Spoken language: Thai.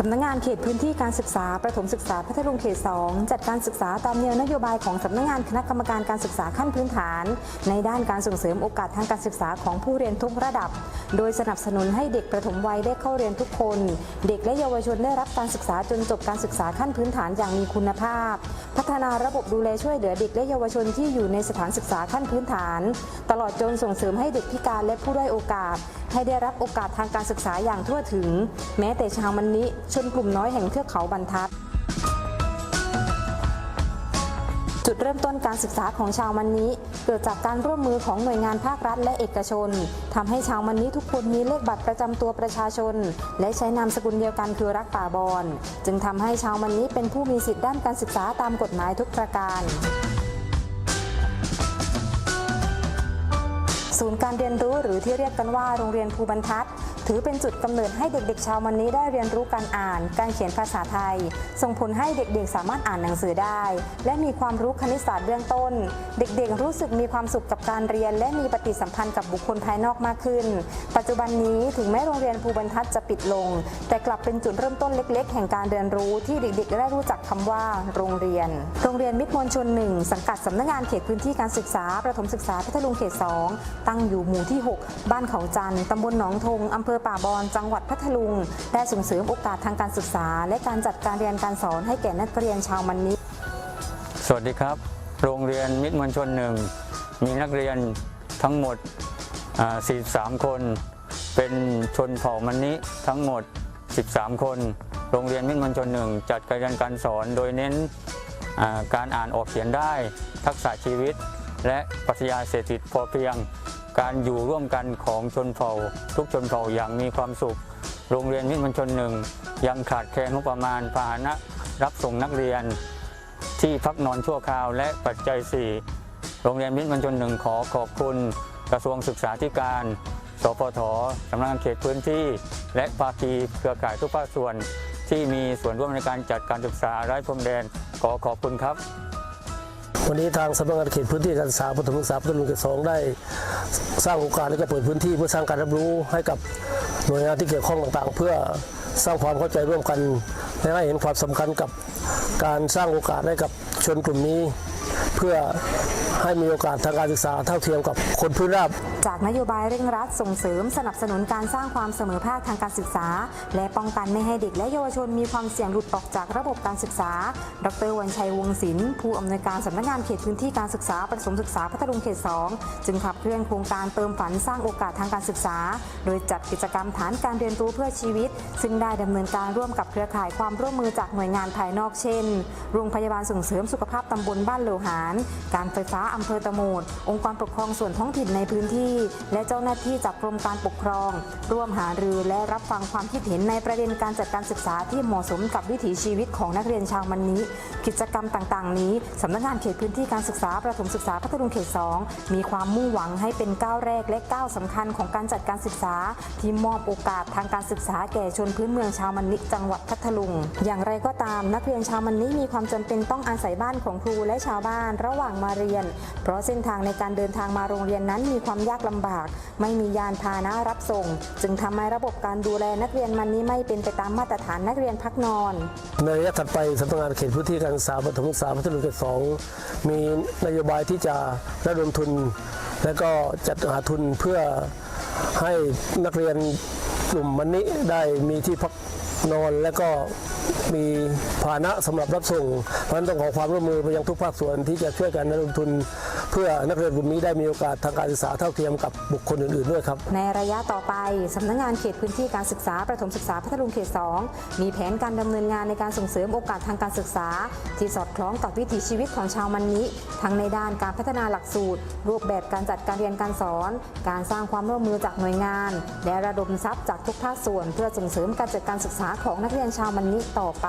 สำนักงานเขตพื้นที่การศึกษา ประถมศึกษาพัทลุงเขต 2 จัดการศึกษาตามแนวนโยบายของสำนักงานคณะกรรมการการศึกษาขั้นพื้นฐาน ในด้านการส่งเสริมโอกาสทางการศึกษาของผู้เรียนทุกระดับ โดยสนับสนุนให้เด็กประถมวัยได้เข้าเรียนทุกคน เด็กและเยาวชนได้รับการศึกษาจนจบการศึกษาขั้นพื้นฐานอย่างมีคุณภาพ พัฒนาระบบดูแลช่วยเหลือเด็กและเยาวชนที่อยู่ในสถานศึกษาขั้นพื้นฐาน ตลอดจนส่งเสริมให้เด็กพิการและผู้ด้อยโอกาส ให้ได้รับโอกาสทางการศึกษาอย่างทั่วถึง แม้แต่ชาวมันนิชนกลุ่มน้อยแห่งเทือกเขาบรรทัด จุดเริ่มต้นการศึกษาของชาวมันนี้ เกิดจากการร่วมมือของหน่วยงานภาครัฐและเอกชนทำให้ชาวมันนี้ทุกคนมีเลขบัตรประจำตัวประชาชน และใช้นามสกุลเดียวกันคือรักป่าบอนจึงทำให้ชาวมันนี้เป็นผู้มีสิทธิ์ด้านการศึกษาตามกฎหมายทุกประการศูนย์การเรียนรู้หรือที่เรียกกันว่าโรงเรียนภูบรรทัด ถือเป็นจุดกำเนิดให้เด็กๆ ชาวมันนี้ได้เรียนรู้การอ่าน การเขียนภาษาไทย ส่งผลให้เด็กๆ สามารถอ่านหนังสือได้ และมีความรู้คณิตศาสตร์เบื้องต้น เด็กๆ รู้สึกมีความสุขกับการเรียน และมีปฏิสัมพันธ์กับบุคคลภายนอกมากขึ้น ปัจจุบันนี้ถึงแม้โรงเรียนภูบรรทัดจะปิดลง แต่กลับเป็นจุดเริ่มต้นเล็ก ๆ แห่งการเรียนรู้ที่เด็กๆ ได้รู้จักคำว่าโรงเรียน โรงเรียนมิตรมวลชนหนึ่งสังกัดสำนักงานเขตพื้นที่การศึกษาประถมศึกษาพัทลุงเขต 2 ตั้งอยู่หมู่ที่ 6 บ้านเขาจันทร์ตำบลหนองทงอำเภอป่าบอนจังหวัดพัทลุง ได้ส่งเสริมโอกาสทางการศึกษา และการจัดการเรียนการสอนให้แก่นักเรียนชาวมันนิสวัสดีครับ โรงเรียนมิตรมวลชนหนึ่งมีนักเรียนทั้งหมด 43 คน เป็นชนเผ่ามันนิทั้งหมด 13 คน โรงเรียนมิตรมวลชนหนึ่งจัดการเรียนการสอนโดยเน้นการอ่านออกเขียนได้ ทักษะชีวิต และปรัชญาเศรษฐกิจพอเพียง การอยู่ร่วมกันของชนเผ่า ทุกชนเผ่าอย่างมีความสุข โรงเรียนมิตรมวลชนหนึ่ง ยังขาดแคลนงบประมาณพาหนะรับส่งนักเรียน ที่พักนอนชั่วคราวและปัจจัย 4 โรงเรียนมิตรมวลชนหนึ่งขอขอบคุณ กระทรวงศึกษาธิการ สพทสำนักงานเขตพื้นที่ และภาคีเครือข่ายทุกภาคส่วน ที่มีส่วนร่วมในการจัดการศึกษาไร้พรมแดนขอขอบคุณครับ วันนี้ทางสำนักงานเขตพื้นที่การศึกษาปฐมศึกษาพัทลุงเขตสองได้ สร้างโอกาสและก็เปิดพื้นที่เพื่อสร้างการรับรู้ให้กับหน่วยงานที่เกี่ยวข้องต่างๆ เพื่อสร้างความเข้าใจร่วมกันและให้เห็นความสำคัญกับการสร้างโอกาสให้กับชนกลุ่มนี้ เพื่อให้มีโอกาสทางการศึกษาเท่าเทียมกับคนพื้นราบ จากนโยบายเร่งรัดส่งเสริมสนับสนุนการสร้างความเสมอภาคทางการศึกษา และป้องกันไม่ให้เด็กและเยาวชนมีความเสี่ยงหลุดออกจากระบบการศึกษา ดรวันชัยวงศิลป์ผู้อำนวยการสำนักงานเขตพื้นที่การศึกษาประถมศึกษาพัทลุงเขต 2 จึงขับเคลื่อนโครงการเติมฝันสร้างโอกาสทางการศึกษา โดยจัดกิจกรรมฐานการเรียนรู้เพื่อชีวิต ซึ่งได้ดำเนินการร่วมกับเครือข่ายความร่วมมือจากหน่วยงานภายนอกเช่น โรงพยาบาลส่งเสริมสุขภาพตำบลบ้านเหลวหาร การไฟฟ้าอำเภอตะโหมดองค์กรปกครองส่วนท้องถิ่นในพื้นที่ และเจ้าหน้าที่จากกรมการปกครอง ร่วมหารือและรับฟังความคิดเห็นในประเด็นการจัดการศึกษาที่เหมาะสมกับวิถีชีวิตของนักเรียนชาวมันนี้ กิจกรรมต่างๆ นี้สำนักงานเขตพื้นที่การศึกษาประถมศึกษาพัทลุงเขต 2 มีความมุ่งหวังให้เป็นก้าวแรกและก้าวสำคัญของการจัดการศึกษา ที่มอบโอกาสทางการศึกษาแก่ชนพื้นเมืองชาวมันนิจังหวัดพัทลุง อย่างไรก็ตามนักเรียนชาวมันนิมีความจำเป็นต้องอาศัยบ้านของครูและชาวบ้านระหว่างมาเรียน เพราะเส้นทางในการเดินทางมาโรงเรียนนั้นมีความยากลำบาก ไม่มียานพาหนะรับส่ง จึงทำให้ระบบการดูแลนักเรียนมันนี้ไม่เป็นไปตามมาตรฐานนักเรียนพักนอน ในระยะถัดไปสำนักงานเขตพื้นที่การศึกษาปฐมศึกษาพัทลุงเขตสองมีนโยบายที่จะระดมทุน และก็จัดหาทุนเพื่อให้นักเรียนกลุ่มมันนี้ได้มีที่พัก นอนและก็มีภาหนะสำหรับรับส่งเพราะฉะนั้นต้องขอความร่วมมือไปยังทุกภาคส่วนที่จะช่วยกันระดมทุน พื่อนักเรียนกลุ่มนี้ได้มีโอกาสทางการศึกษาเท่าเทียมกับบุคคลอื่นๆด้วยครับ ในระยะต่อไปสำนักงานเขตพื้นที่การศึกษาประถมศึกษาพัทลุงเขต 2 มีแผนการดำเนินงานในการส่งเสริมโอกาสทางการศึกษา ที่สอดคล้องกับวิถีชีวิตของชาวมันนี้ทั้งในด้านการพัฒนาหลักสูตร รูปแบบการจัดการเรียนการสอน การสร้างความร่วมมือจากหน่วยงาน และระดมทรัพย์จากทุกภาคส่วน เพื่อส่งเสริมการจัดการศึกษาของนักเรียนชาวมันนี้ต่อไป